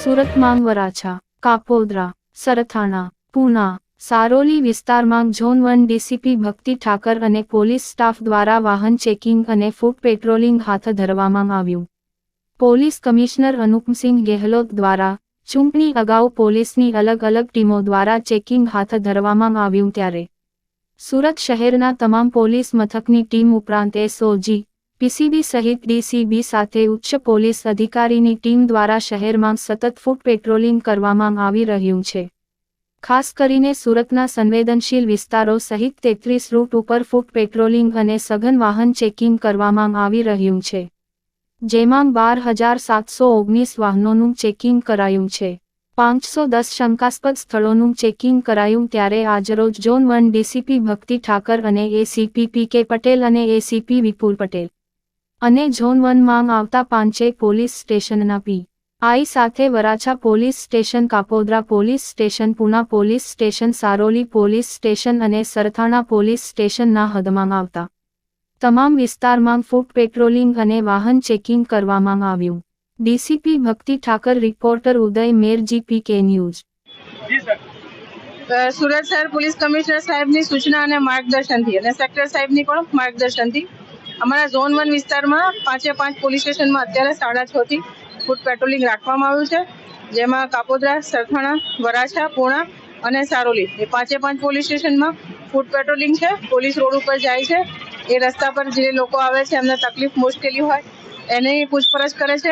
સુરત માંગ વરાછા, કાપોદરા, સરથાણા, પૂના, સારોલી વિસ્તારમાં zone one DCP Bhakti Thakar અને પોલીસ સ્ટાફ દ્વારા વાહન ચેકિંગ અને ફૂટ પેટ્રોલિંગ હાથ ધરવામાં આવ્યું. પોલીસ કમિશનર અનુપસિંહ ગેહલોત દ્વારા ચૂંટણી અગાઉ પોલીસની અલગ અલગ ટીમો દ્વારા ચેકિંગ હાથ ધરવામાં આવ્યું ત્યારે સુરત શહેરના તમામ પોલીસ મથકની ટીમ ઉપરાંત એસઓજી પીસીબી સહિત ડીસીબી સાથે ઉચ્ચ પોલીસ અધિકારીની ટીમ દ્વારા શહેરમાં સતત ફૂટ પેટ્રોલિંગ કરવામાં આવી રહ્યું છે. ખાસ કરીને સુરતના સંવેદનશીલ વિસ્તારો સહિત તેત્રીસ રૂટ ઉપર ફૂટ પેટ્રોલિંગ અને સઘન વાહન ચેકિંગ કરવામાં આવી રહ્યું છે. જેમાં બાર હજાર સાતસો ઓગણીસ વાહનોનું ચેકિંગ કરાયું છે. પાંચસો દસ શંકાસ્પદ સ્થળોનું ચેકિંગ કરાયું ત્યારે આજરોજ zone one DCP Bhakti Thakar અને એસીપી પી કે પટેલ અને એસીપી વિપુલ પટેલ અને ઝોન વનમાં આવતા પાંચેય પોલીસ સ્ટેશનના પી આઈ સાથે Varachha police station, Kapodra police station, Puna police station, Saroli police station અને સરથાણા પોલીસ સ્ટેશનના હદમાં આવતા તમામ વિસ્તારમાં ફૂટ પેટ્રોલિંગ અને વાહન ચેકિંગ કરવામાં આવ્યું. DCP Bhakti Thakar reporter Uday Mer GP K news Surat શહેર પોલીસ કમિશનર સાહેબની સૂચના અને માર્ગદર્શનથી અને સેક્ટર સાહેબની પણ માર્ગદર્શનથી અમારા ઝોન વન વિસ્તારમાં પાંચે પાંચ પોલીસ સ્ટેશનમાં અત્યારે સાડા છ થી ફૂટ પેટ્રોલિંગ રાખવામાં આવ્યું છે જેમાં કાપોદ્રા સરથાણા વરાછા પૂણા અને સારોલી એ પાંચે પાંચ પોલીસ સ્ટેશનમાં ફૂટ પેટ્રોલિંગ છે પોલીસ રોડ ઉપર જાય છે એ રસ્તા પર જે લોકો આવે છે એમને તકલીફ મુશ્કેલી હોય એની પૂછપરછ કરે છે.